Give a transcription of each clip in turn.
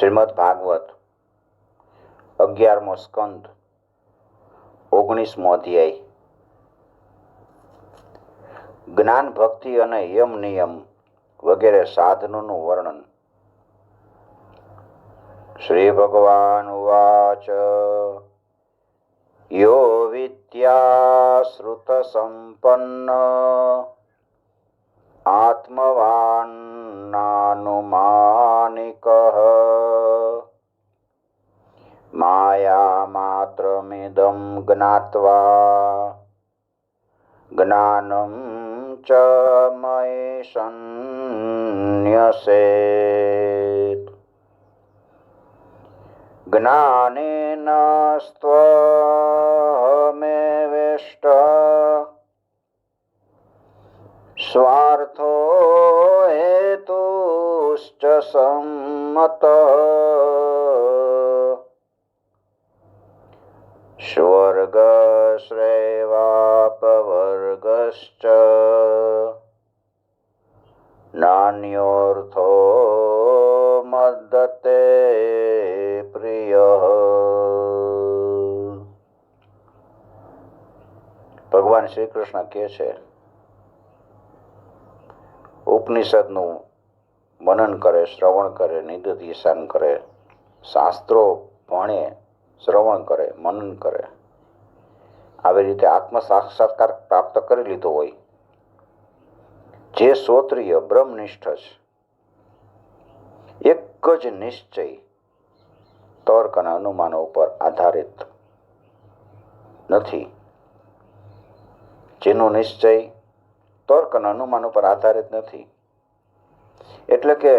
શ્રીમદ ભાગવત, અગિયારમો સ્કંદ, ઓગણીસમો અધ્યાય. જ્ઞાન, ભક્તિ અને યમ નિયમ વગેરે સાધનોનું વર્ણન. શ્રી ભગવાન ઉવાચ, યો વિદ્યાશ્રુત સંપન્ન આત્મવાન નાનુમાનિક માયામાત્રમિદં જ્ઞાત્વા જ્ઞાનમ ચ મયે સંન્યસેત જ્ઞાનેન સ્વાર્થો હેતુશ્ચ સંમત સ્વર્ગશ્રેવાપવર્ગશ્ચ નાન્યોર્થો મદતે પ્રિય ભગવાન શ્રી કૃષ્ણ કહે છે ઉપનિષદનું મનન કરે, શ્રવણ કરે નિદધ્યસાન કરે, શાસ્ત્રો ભણે, શ્રવણ કરે, મનન કરે. આવી રીતે આત્મ સાક્ષાત્કાર પ્રાપ્ત કરી લીધો હોય. જે શ્રોત્રિય બ્રહ્મનિષ્ઠ છે એક જ નિશ્ચય તર્ક અને અનુમાનો ઉપર આધારિત નથી. જેનો નિશ્ચય તર્ક અને અનુમાન ઉપર આધારિત નથી. એટલે કે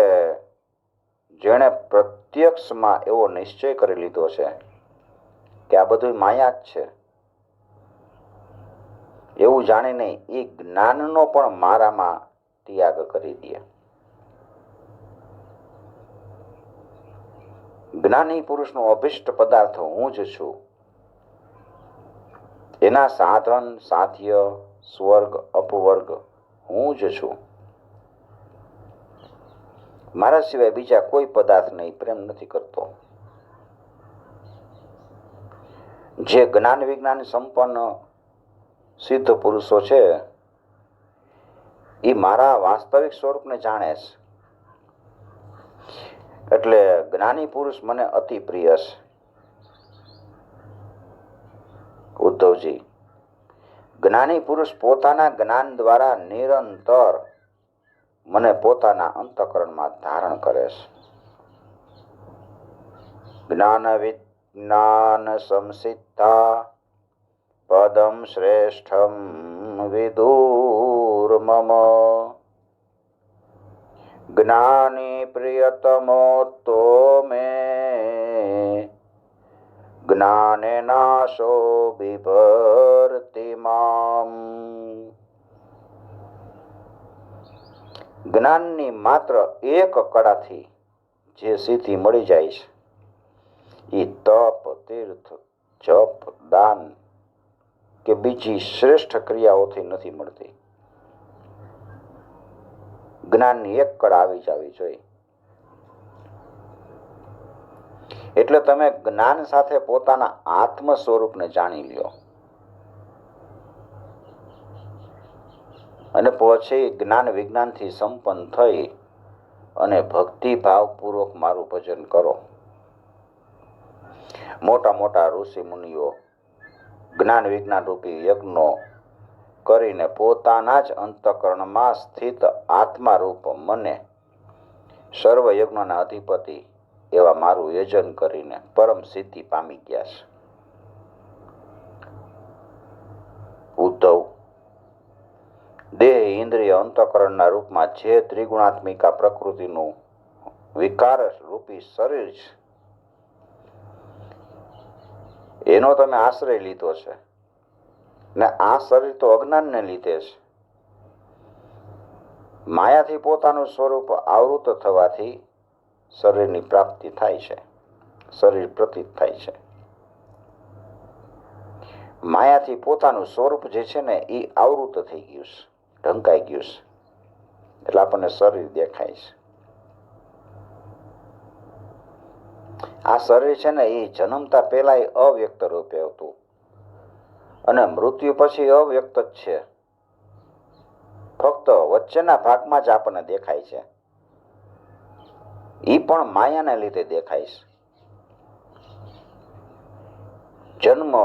જેણે પ્રત્યક્ષમાં એવો નિશ્ચય કરી લીધો છે કે આ બધું માયા જ છે. એવું જાણીને એ જ્ઞાનનો પણ મારામાં ત્યાગ કરી દે. જ્ઞાની પુરુષનો અભિષ્ટ પદાર્થ હું જ છું. એના સાધન, સાધ્ય, સ્વર્ગ, અપવર્ગ હું જ છું. મારા સિવાય બીજા કોઈ પદાર્થ નહીં, પ્રેમ નથી કરતો. જે જ્ઞાન વિજ્ઞાન સંપન્ન સિદ્ધ પુરુષો છે એ મારા વાસ્તવિક સ્વરૂપને જાણે છે. એટલે જ્ઞાની પુરુષ મને અતિ પ્રિય છે. ઉદ્ધવજી જ્ઞાની પુરુષ પોતાના જ્ઞાન દ્વારા નિરંતર મને પોતાના અંતકરણમાં ધારણ કરે છે. જ્ઞાન વિજ્ઞાન સંસિદ્ધા પદમ શ્રેષ્ઠમ વિદુર મમ. જ્ઞાની પ્રિયતમોત્તો મે જ્ઞાને નાશો બિભર્તિ મામ. જ્ઞાનની માત્ર એક કળાથી જે સિદ્ધિ મળી જાય છે એ તપ, તીર્થ, જપ, દાન કે બીજી શ્રેષ્ઠ ક્રિયાઓથી નથી મળતી. જ્ઞાનની એક કળા આવી જવી જોઈએ. એટલે તમે જ્ઞાન સાથે પોતાના આત્મ સ્વરૂપને જાણી લ્યો. અને પછી જ્ઞાન વિજ્ઞાનથી સંપન્ન થઈ અને ભક્તિ ભાવપૂર્વક મારું ભજન કરો. મોટા મોટા ઋષિ મુનિઓ જ્ઞાન વિજ્ઞાન રૂપી યજ્ઞો કરીને પોતાના જ અંતકરણમાં સ્થિત આત્મા રૂપ મને સર્વ યજ્ઞોના અધિપતિ એવા મારું યજન કરીને પરમ સિદ્ધિ પામી ગયા છે. ઉદ્ધવ દેહ ઇન્દ્રિય અંતકરણના રૂપમાં જે ત્રિગુણાત્મિકા પ્રકૃતિનું વિકાર રૂપી શરીર છે, એનો તમે આશ્રય લીધો છે. ને આ શરીર તો અજ્ઞાનને લીધે છે. માયાથી પોતાનું સ્વરૂપ આવૃત થવાથી શરીરની પ્રાપ્તિ થાય છે. શરીર પ્રતીત થાય છે. માયાથી પોતાનું સ્વરૂપ જે છે ને એ આવૃત થઈ ગયું છે. ઢંકાઈ ગયું છે. એટલે આપણને શરીર દેખાય છે. આ શરીર છે ને એ જન્મતા પહેલા અવ્યક્ત રૂપે હતું. અને મૃત્યુ પછી અવ્યક્ત જ છે. ફક્ત વચ્ચેના ભાગમાં જ આપણને દેખાય છે. એ પણ માયાને લીધે દેખાય છે. જન્મ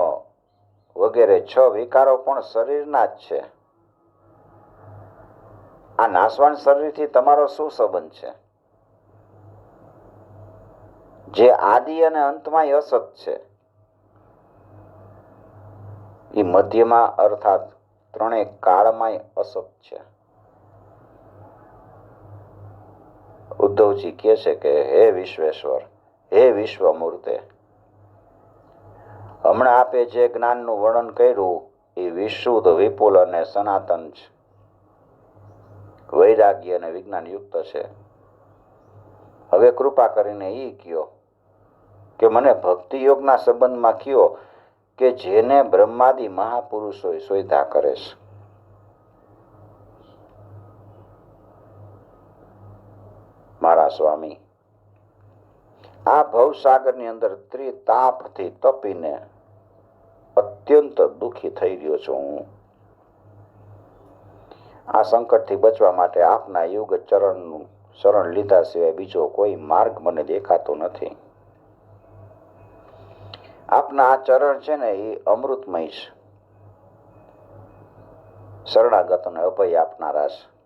વગેરે છ વિકારો પણ શરીરના જ છે. આ નાશવાન શરીરથી તમારો શું સંબંધ છે? જે આદિ અને અંતમાં અસત છે. એ મધ્યમાં અર્થાત ત્રણેય કાળમાં અસત છે. ઉદ્ધવજી કહે છે કે, હે વિશ્વેશ્વર, હે વિશ્વમૂર્તે, હમણાં આપે જે જ્ઞાનનું વર્ણન કર્યું, એ વિશુદ્ધ, વિપુલ અને સનાતન છે. વૈરાગ્ય અને વિજ્ઞાન યુક્ત છે. હવે કૃપા કરીને એ કયો કે મને ભક્તિ યોગના સંબંધમાં કયો કે જેને બ્રહ્માદિ મહાપુરુષોએ સોયધા કરે છે. મારા સ્વામી, આ ભવસાગરની અંદર ત્રિતાપથી તપીને અત્યંત દુઃખી થઈ રહ્યો છું હું. આ સંકટથી બચવા માટે આપના યુગ ચરણનું શરણ લીધા સિવાય બીજો કોઈ માર્ગ મને દેખાતો નથી. આપના આ ચરણ છે ને એ અમૃતમય છે. શરણાગતને અભય આપનારા છે.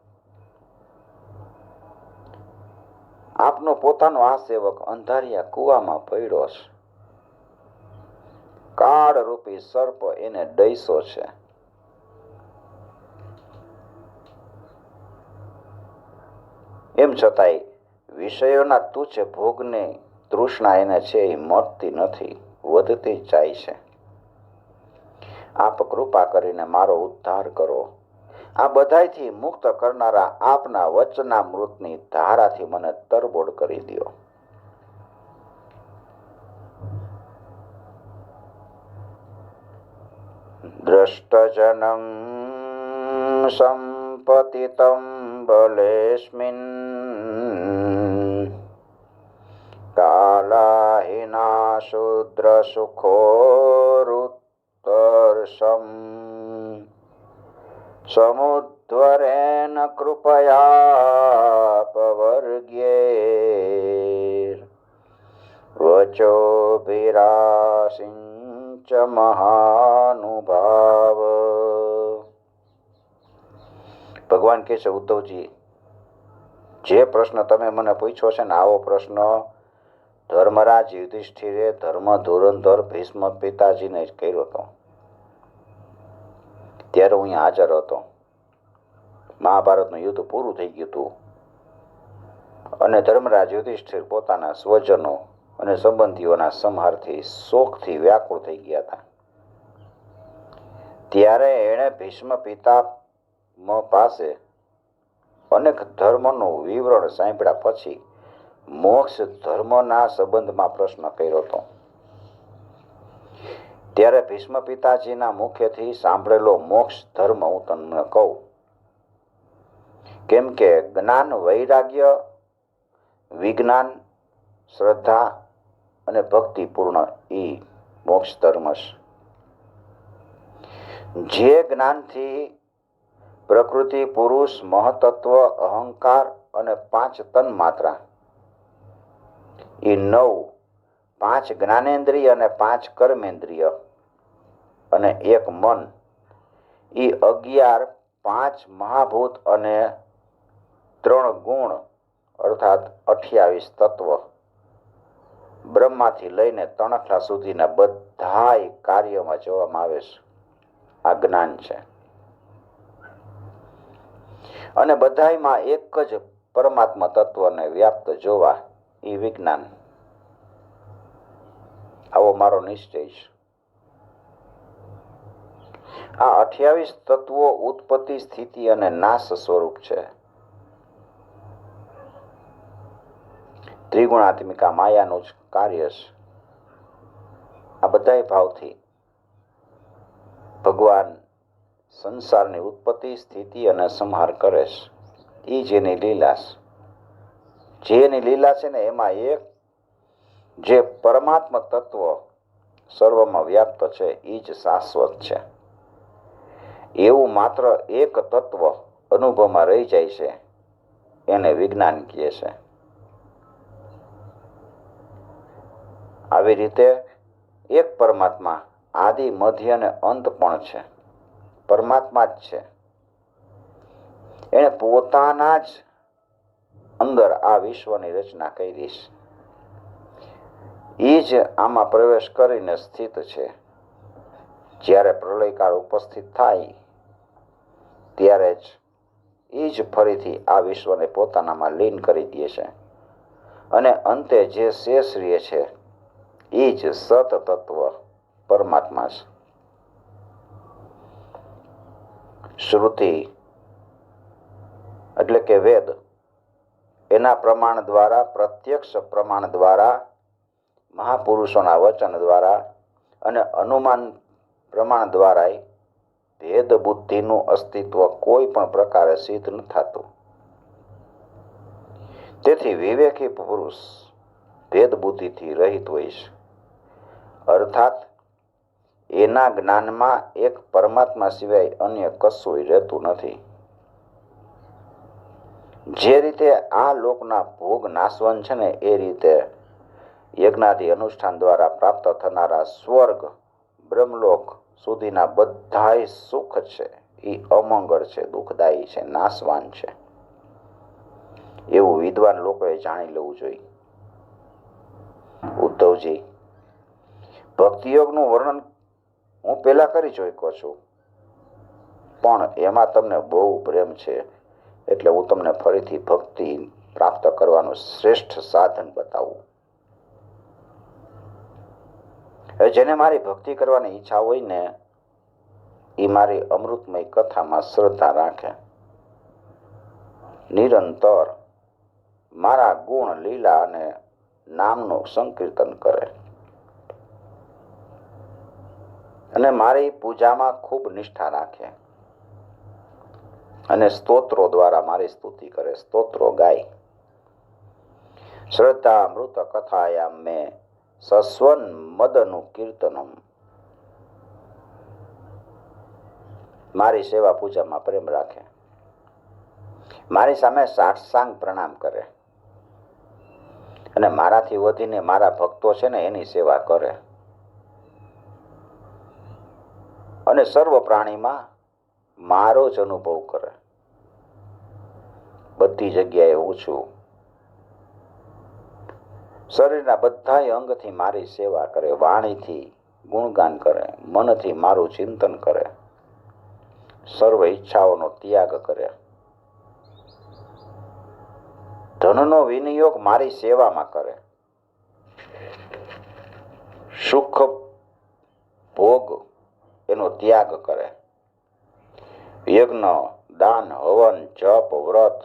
આપનો પોતાનો આ સેવક અંધારિયા કુવામાં પડ્યો છે. કાળ રૂપી સર્પ એને ડૈસો છે. એમ છતાંય વિષયોના તુચ્છ ભોગને તૃષ્ણા એને છે એ મળતી નથી, વધતી જાય છે. આપ કૃપા કરીને મારો ઉદ્ધાર કરો. આ બધાયથી મુક્ત કરનારા આપના વચના મૃતની ધારાથી મને તરબોળ કરી દો. દ્રષ્ટજનમ સંપતિતમ બલેસ્મિન કાલાહિના શુદ્ર સુખોરુત્તર્ષમ સમુદ્વરેણ કૃપયા પવર્ગ્યે વચોભિરાસિંચ મહાનુભાવ ભગવાન કહે છે, ઉદ્ધવજી, જે પ્રશ્ન તમે મને પૂછ્યો છે ને, આવો પ્રશ્ન ધર્મરાજ યુધિષ્ઠિરે ધર્મ ધુરંધર ભીષ્મ, પિતાજીને જ કર્યો હતો. ત્યારે હું હાજર હતો. મહાભારતનું યુદ્ધ પૂરું થઈ ગયું હતું. અને ધર્મરાજ યુધિષ્ઠિર પોતાના સ્વજનો અને સંબંધીઓના સંહારથી, શોકથી વ્યાકુળ થઈ ગયા હતા. ત્યારે એણે ભીષ્મ પિતા પાસે અનેક ધર્મનું વિવરણ સાંભળ્યા પછી મોક્ષ ધર્મના સંબંધમાં પ્રશ્ન કર્યો હતો. ત્યારે ભીષ્મ પિતાજીના મુખેથી સાંભળેલો મોક્ષ ધર્મ હું તમને કહું. કેમ કે જ્ઞાન, વૈરાગ્ય, વિજ્ઞાન, શ્રદ્ધા અને ભક્તિપૂર્ણ એ મોક્ષ ધર્મ જે જ્ઞાનથી પ્રકૃતિ, પુરુષ, મહતત્વ, અહંકાર અને પાંચ તન માત્રા એ નવ, પાંચ જ્ઞાનેન્દ્રિય અને પાંચ કર્મેન્દ્રિય. અને એક મન. એ અગિયાર, પાંચ મહાભૂત અને ત્રણ ગુણ, અર્થાત અઠ્યાવીસ તત્વ. બ્રહ્માથી લઈને તણખલા સુધીના બધા કાર્યમાં જોવામાં આવે છે. આ જ્ઞાન છે. અને બધાયમાં એક જ પરમાત્મા તત્વને વ્યાપ્ત જોવા એ વિજ્ઞાન. આવો મારો નિશ્ચય આ અઠ્યાવીસ તત્વો ઉત્પત્તિ, સ્થિતિ અને નાશ સ્વરૂપ છે. ત્રિગુણાત્મિકા માયાનું જ કાર્ય છે. આ બધા ભાવથી ભગવાન સંસારની ઉત્પત્તિ, સ્થિતિ અને સંહાર કરે છે. એ જેની લીલા છે. જેની લીલા છે ને એમાં એક જે પરમાત્મ તત્વ સર્વમાં વ્યાપ્ત છે એ જ શાશ્વત છે. એવું માત્ર એક તત્વ અનુભવમાં રહી જાય છે, એને વિજ્ઞાન કહે છે. આવી રીતે એક પરમાત્મા આદિ, મધ્ય અને અંત પણ છે. પરમાત્મા જ છે. એણે પોતાના જ અંદર આ વિશ્વની રચના કરી છે એ જ આમાં પ્રવેશ કરીને સ્થિત છે. જ્યારે પ્રલયકાળ ઉપસ્થિત થાય, ત્યારે જ એ જ ફરીથી આ વિશ્વને પોતાનામાં લીન કરી દે છે. અને અંતે જે શેષ રહે છે એ જ સત તત્વ પરમાત્મા છે. શ્રુતિ એટલે કે વેદ એના પ્રમાણ દ્વારા, પ્રત્યક્ષ પ્રમાણ દ્વારા, મહાપુરુષોના વચન દ્વારા અને અનુમાન પ્રમાણ દ્વારા ભેદ બુદ્ધિનું અસ્તિત્વ કોઈ પણ પ્રકારે સિદ્ધ ન થતું. તેથી વિવેકી પુરુષ ભેદ બુદ્ધિથી રહિત હોય છે. અર્થાત, એના જ્ઞાનમાં એક પરમાત્મા સિવાય અન્ય કશું રહેતું નથી. જે રીતે આ લોકના ભોગ નાશવન છે ને, એ રીતે યજ્ઞાદી અનુષ્ઠાન દ્વારા પ્રાપ્ત થનારા સ્વર્ગ બ્રહ્મલોક સુધીના બધાય સુખ છે. એ અમંગળ છે, દુઃખદાયી છે, નાશવાન છે. એવું વિદ્વાન લોકોએ જાણી લેવું જોઈએ. ઉદ્ધવજી, ભક્તિયોગનું વર્ણન હું પહેલા કરી ચોક્યો છું. પણ એમાં તમને બહુ પ્રેમ છે. એટલે હું તમને ફરીથી ભક્તિ પ્રાપ્ત કરવાનું શ્રેષ્ઠ સાધન બતાવું. જેને મારી ભક્તિ કરવાની ઈચ્છા હોય ને એ મારી અમૃતમય કથામાં શ્રદ્ધા રાખે. નિરંતર મારા ગુણ, લીલા અને નામનું સંકીર્તન કરે. અને મારી પૂજામાં ખૂબ નિષ્ઠા રાખે. અને સ્તોત્રો દ્વારા મારી સ્તુતિ કરે. સ્તોત્રો ગાય. શ્રદ્ધા મૃત કથાયામ મેં સસ્વન મદનું કીર્તનમ. મારી સેવા પૂજામાં પ્રેમ રાખે. મારી સામે સાઠસાંગ પ્રણામ કરે. અને મારાથી વધીને મારા ભક્તો છે ને એની સેવા કરે. અને સર્વ પ્રાણીમાં મારો જ અનુભવ કરે. બધી જગ્યાએ હું છું. શરીરના બધા અંગથી મારી સેવા કરે, વાણીથી ગુણગાન કરે, મનથી મારું ચિંતન કરે, સર્વ ઈચ્છાઓનો ત્યાગ કરે. ધનનો વિનિયોગ મારી સેવામાં કરે. સુખ, ભોગ એનો ત્યાગ કરે. યજ્ઞ, દાન, હવન, જપ, વ્રત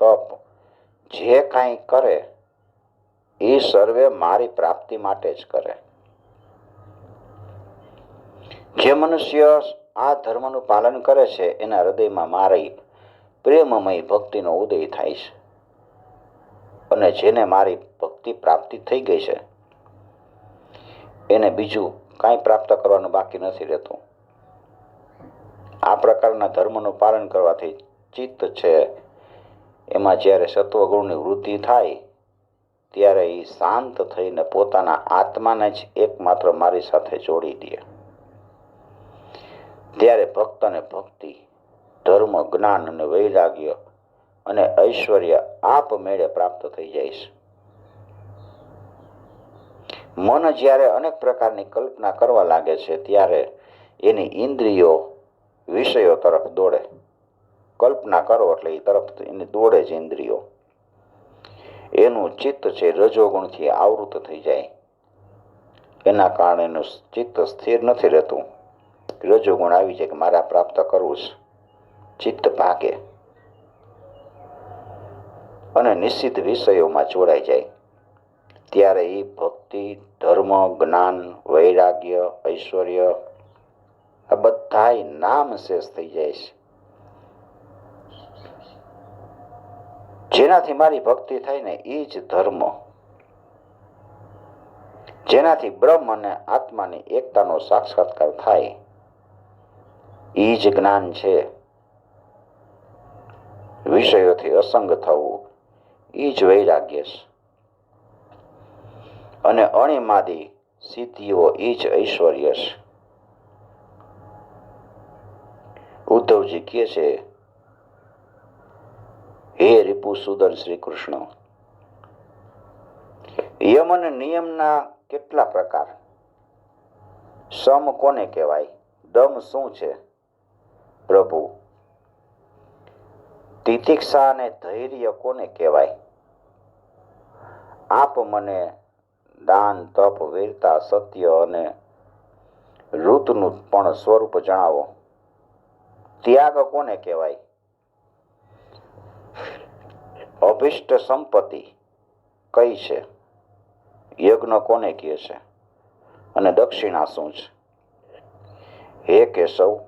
તપ જે કાંઈ કરે, એ સર્વે મારી પ્રાપ્તિ માટે જ કરે. જે મનુષ્ય આ ધર્મનું પાલન કરે છે, એના હૃદયમાં મારી પ્રેમમય ભક્તિનો ઉદય થાય છે. અને જેને મારી ભક્તિ પ્રાપ્તિ થઈ ગઈ છે, એને બીજું કાંઈ પ્રાપ્ત કરવાનું બાકી નથી રહેતું. આ પ્રકારના ધર્મનું પાલન કરવાથી ચિત્ત છે એમાં જ્યારે સત્વગુણની વૃદ્ધિ થાય, ત્યારે એ શાંત થઈને પોતાના આત્માને જ એકમાત્ર મારી સાથે જોડી દે. ત્યારે ભક્ત અને ભક્તિ, ધર્મ, જ્ઞાન અને વૈરાગ્ય અને ઐશ્વર્ય આપમેળે પ્રાપ્ત થઈ જાય મન જ્યારે અનેક પ્રકારની કલ્પના કરવા લાગે છે, ત્યારે એની ઇન્દ્રિયો વિષયો તરફ દોડે. કલ્પના કરો એટલે એ તરફ એની દોડે છે ઇન્દ્રિયો. એનું ચિત્ત છે રજોગુણથી આવૃત થઈ જાય. એના કારણે એનું ચિત્ત સ્થિર નથી રહેતું. રજોગુણ આવી જાય કે મારે આ પ્રાપ્ત કરવું છે. ચિત્ત ભાગે. અને નિશ્ચિત વિષયોમાં જોડાઈ જાય. ત્યારે એ ભક્તિ, ધર્મ, જ્ઞાન, વૈરાગ્ય, ઐશ્વર્ય, આ બધાય નામ શેષ થઈ જાય છે. જેનાથી મારી ભક્તિ થાય ને એ જ ધર્મ. જેનાથી બ્રહ્મ અને આત્માની એકતાનો સાક્ષાત્કાર થાય એ જ જ્ઞાન છે. વિષયોથી અસંગ થવું એ જ વૈરાગ્ય અને અણિમાદી સિદ્ધિઓ એ જ ઐશ્વર્ય ઉદ્ધવજી કહે છે હે રિપુસુદન શ્રી કૃષ્ણ. યમ અને નિયમના કેટલા પ્રકાર? સમ કોને કહેવાય? દમ શું છે? પ્રભુ, તિતિક્ષા અને ધૈર્ય કોને કહેવાય? આપ મને દાન, તપ, વીરતા, સત્ય અને ઋતુનું પણ સ્વરૂપ જણાવો. ત્યાગ કોને કહેવાય? અભિષ્ટ સંપત્તિ કઈ છે? યજ્ઞ કોને કહે છે? અને દક્ષિણા શું છે? હે કેશવ,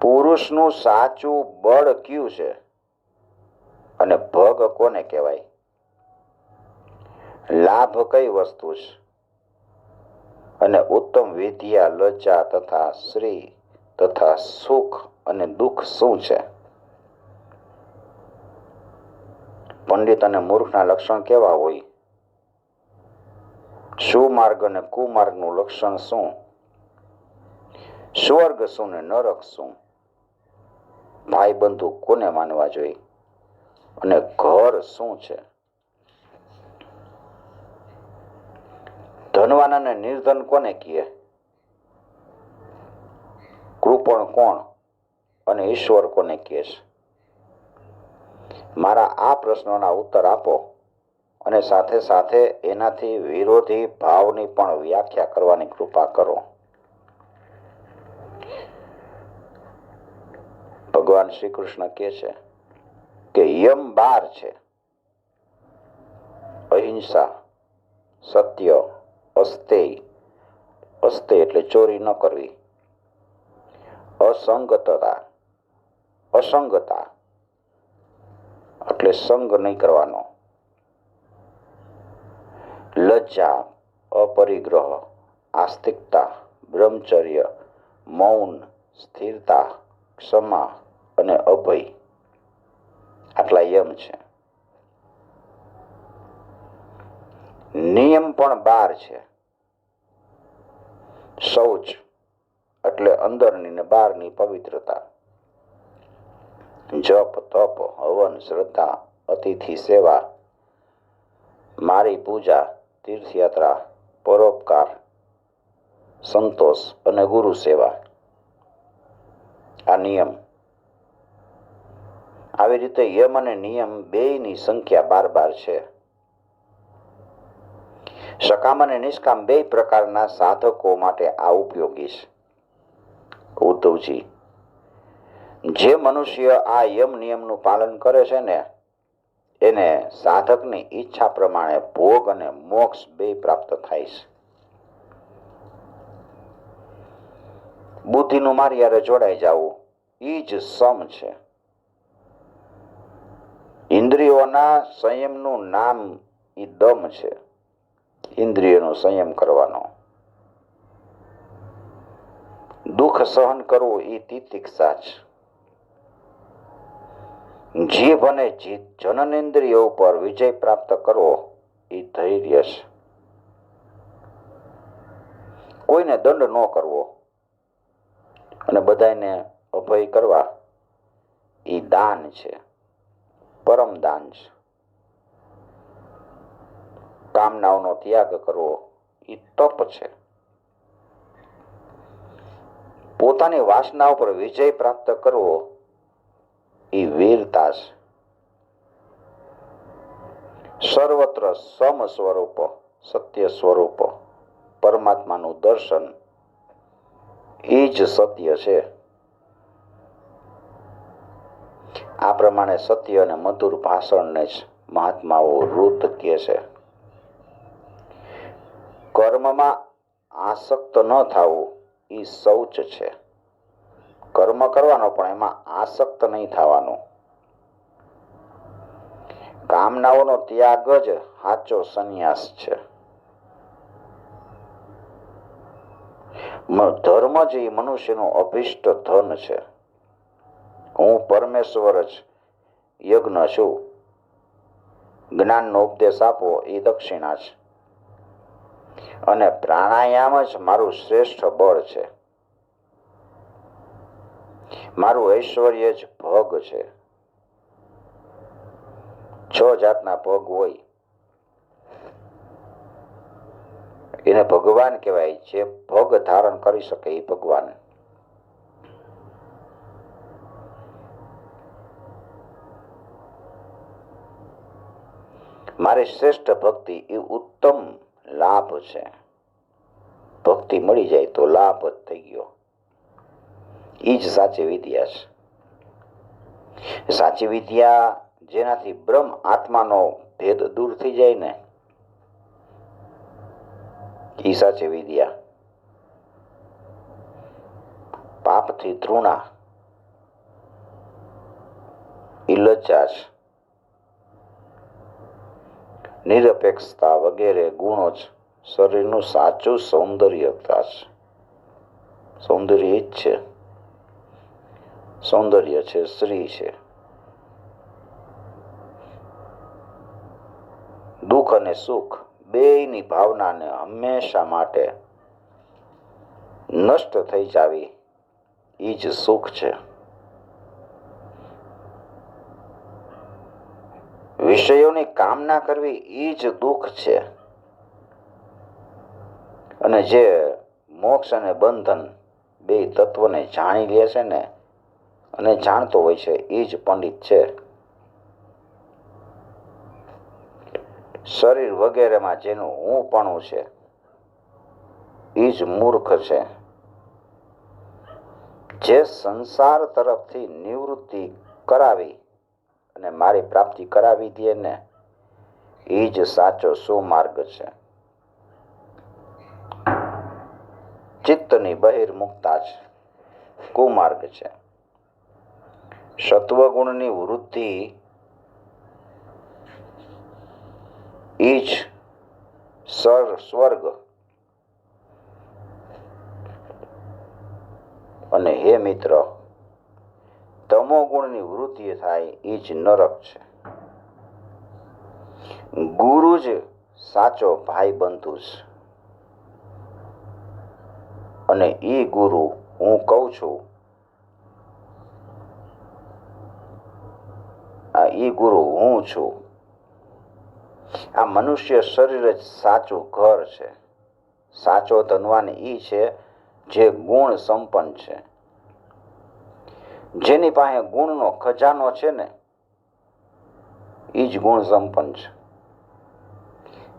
પુરુષનું સાચું બળ કયું છે? અને ભગ કોને કહેવાય? લાભ કઈ વસ્તુ છે? અને ઉત્તમ વિદ્યા, લજ્જા તથા શ્રી તથા સુખ અને દુઃખ શું છે? પંડિત અને મૂર્ખના લક્ષણ કેવા હોય? સુમાર્ગ અને કુમાર્ગનું લક્ષણ શું? સ્વર્ગ શું ને નરક શું? ભાઈ બંધુ કોને માનવા જોઈએ? અને ઘર શું છે? ધનવાન અને નિર્ધન કોને કહે કૃપણ કોણ અને ઈશ્વર કોને કહે છે? મારા આ પ્રશ્નોના ઉત્તર આપો અને સાથે સાથે એનાથી વિરોધી ભાવની પણ વ્યાખ્યા કરવાની કૃપા કરો. ભગવાન શ્રી કૃષ્ણ કહે છે કે યમ બાર છે. અહિંસા, સત્ય અસ્તેય અસ્તે એટલે ચોરી ન કરવી. અસંગતતા, અસંગતા એટલે સંગ નહીં કરવાનો. લજ્જા, અપરિગ્રહ, આસ્તિકતા, બ્રહ્મચર્ય, મૌન, સ્થિરતા, ક્ષમા અને અભય. આટલા યમ છે. નિયમ પણ બાર છે. શૌચ એટલે અંદરની ને બહારની પવિત્રતા. જપ, તપ, હવન, શ્રદ્ધા, અતિથિ સેવા, મારી પૂજા, તીર્થયાત્રા, પરોપકાર, સંતોષ અને ગુરુ સેવા. આ નિયમ. આવી રીતે યમ અને નિયમ બેયની સંખ્યા બાર બાર છે. સકામ અને નિષ્કામ બે પ્રકારના સાધકો માટે આ ઉપયોગી છે. ઉદ્ધવજી જે મનુષ્ય આ યમ નિયમનું પાલન કરે છે ને, એને સાધકની ઈચ્છા પ્રમાણે ભોગ અને મોક્ષ બે પ્રાપ્ત થાય છે. બુદ્ધિનું મારી યારે જોડાઈ જવું એ જ સમ છે. ઇન્દ્રિયોના સંયમનું નામ એ દમ છે. ઇન્દ્રિયોનો સંયમ કરવાનો. દુઃખ સહન કરવું એ તિતિક્ષા છે. જીભ અને જનનેન્દ્રિયો ઉપર વિજય પ્રાપ્ત કરવો એ ધૈર્ય છે. કોઈને દંડ ન કરવો અને બધાને અભય કરવા એ દાન છે, પરમ દાન છે. કામનાઓનો ત્યાગ કરવો એ તપ છે. પોતાની વાસના ઉપર વિજય પ્રાપ્ત કરવો એ વીરતા છે. સર્વત્ર સમ સ્વરૂપ, સત્ય સ્વરૂપ, પરમાત્માનું દર્શન એ જ સત્ય છે. આ પ્રમાણે સત્ય અને મધુર ભાષણને જ મહાત્માઓ રૂત કહે છે. કર્મમાં આસક્ત ન થવું એ શૌચ છે. કર્મ કરવાનો પણ એમાં આસક્ત નહીં થવાનું. કામનાઓનો ત્યાગ જ સાચો સંન્યાસ છે. ધર્મ જ જે મનુષ્યનું અભિષ્ટ ધન છે. હું પરમેશ્વર જ યજ્ઞ છું. જ્ઞાનનો ઉપદેશ આપવો એ દક્ષિણા છે. અને પ્રાણાયામ જ મારું શ્રેષ્ઠ બળ છે. મારું ઐશ્વર્ય જ ભોગ છે. છ જાતના ભોગ હોય. એને ભગવાન કહેવાય. છે ભોગ ધારણ કરી શકે એ ભગવાન. મારી શ્રેષ્ઠ ભક્તિ એ ઉત્તમ લાભ છે. ભક્તિ મળી જાય તો લાભ જ થઈ ગયો. એ જ સાચી વિદ્યા છે. સાચી વિદ્યા જેનાથી બ્રહ્મ આત્માનો ભેદ દૂર થઈ જાય ને એ સાચી વિદ્યા. પાપથી તૃણા છે. નિરપેક્ષતા વગેરે ગુણો જ શરીરનું સાચું સૌંદર્યતા છે. સૌંદર્ય એ જ છે. સૌંદર્ય છે, સ્ત્રી છે. દુઃખ અને સુખ બેયની ભાવનાને હંમેશા માટે નષ્ટ થઈ જાવી એ જ સુખ છે. વિષયોની કામના કરવી એ જ દુઃખ છે. અને જે મોક્ષ અને બંધન બે તત્વને જાણી લે છે ને અને જાણતો હોય છે, એ જ પંડિત છે. શરીર વગેરેમાં જેનું હું છે, એ જ મૂર્ખ છે. જે સંસાર તરફથી નિવૃત્તિ કરાવી અને મારી પ્રાપ્તિ કરાવી દે ને, એ જ સાચો સુમાર્ગ છે. ચિત્તની બહિર્મુક્તા છે કુમાર્ગ છે. સત્વગુણની એ જ સર સ્વર્ગ. અને હે મિત્ર, તમો ગુણની વૃદ્ધિ થાય એ જ નરક છે. ગુરુ જ સાચો ભાઈ બંધુ છે. અને એ ગુરુ હું કહું છું આ એ ગુરુ હું છું. આ મનુષ્ય શરીર જ સાચું ઘર છે. સાચો ધનવાન એ છે જે ગુણ સંપન્ન છે. જેની પાસે ગુણનો ખજાનો છે ને એ જ ગુણ સંપન્ન છે.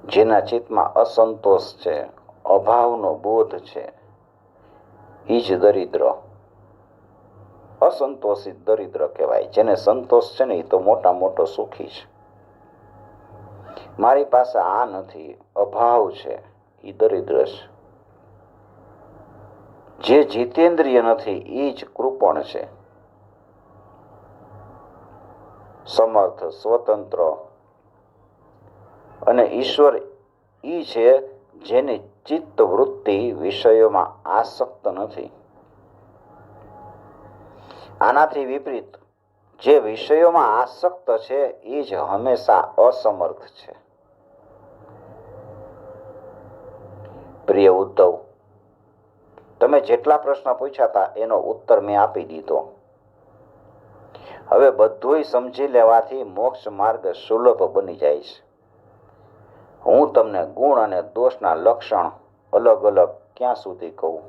જેના ચિત્તમાં અસંતોષ છે, અભાવનો બોધ છે એ જ દરિદ્ર. અસંતોષિત દરિદ્ર કહેવાય જેને સંતોષ છે ને એ તો મોટા મોટો સુખી છે. મારી પાસે આ નથી, અભાવ છે. એ દરિદ્ર છે. જે જીતેન્દ્રિય નથી એ જ કૃપણ છે. સમર્થ, સ્વતંત્ર અને ઈશ્વર ઈ છે જેની ચિત્ત વૃત્તિ વિષયોમાં આસક્ત નથી. આનાથી વિપરીત, જે વિષયોમાં આસક્ત છે એ જ હંમેશા અસમર્થ છે. પ્રિય ઉદ્ધવ, તમે જેટલા પ્રશ્ન પૂછ્યા હતા એનો ઉત્તર મેં આપી દીધો. હવે બધુંય સમજી લેવાથી મોક્ષ માર્ગ સુલભ બની જાય છે. હું તમને ગુણ અને દોષના લક્ષણ અલગ અલગ ક્યાં સુધી કહું?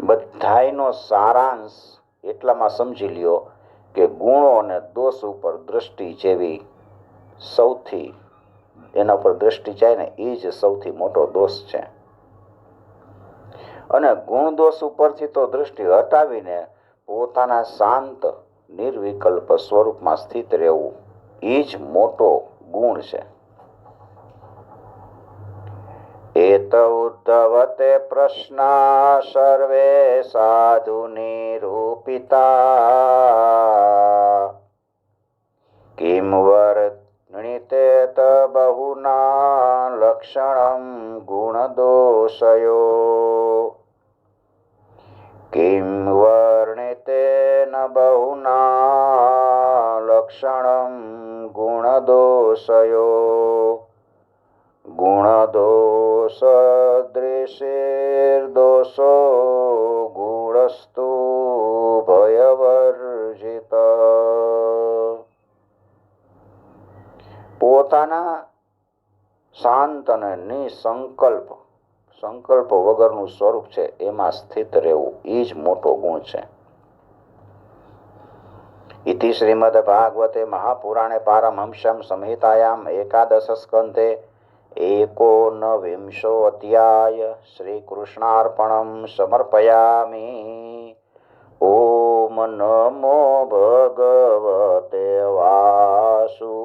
બધાયનો સારાંશ એટલામાં સમજી લ્યો કે ગુણો અને દોષ ઉપર દૃષ્ટિ જેવી સૌથી, એના ઉપર દૃષ્ટિ જાય ને એ જ સૌથી મોટો દોષ છે. અને ગુણ દોષ ઉપરથી તો દૃષ્ટિ હટાવીને પોતાના શાંત, નિર્વિકલ્પ સ્વરૂપમાં સ્થિત રહેવું એ જ મોટો ગુણ છે. इत उद्धवते प्रश्ना सर्वे साधुनिरूपिता किं वर्णिते बहुना लक्षणं गुणदोषयो किं वर्णिते न बहुना लक्षणं गुणदोषयो गुणदो ગુણદોષદૃશેર્દોષો ગુણસ્તુ ભયવર્જિત પોતાના શાંત અને નિસંકલ્પ સંકલ્પ વગરનું સ્વરૂપ છે, એમાં સ્થિત રહેવું એ જ મોટો ગુણ છે. ઇતિ શ્રીમદ ભાગવતે મહાપુરાણે પારમહંસ્યમ સંહિતાયામ એકાદશ સ્કંધે एकोनविंशोऽध्याय श्रीकृष्णार्पणं समर्पयामि ॐ नमो भगवते वासुदेवाय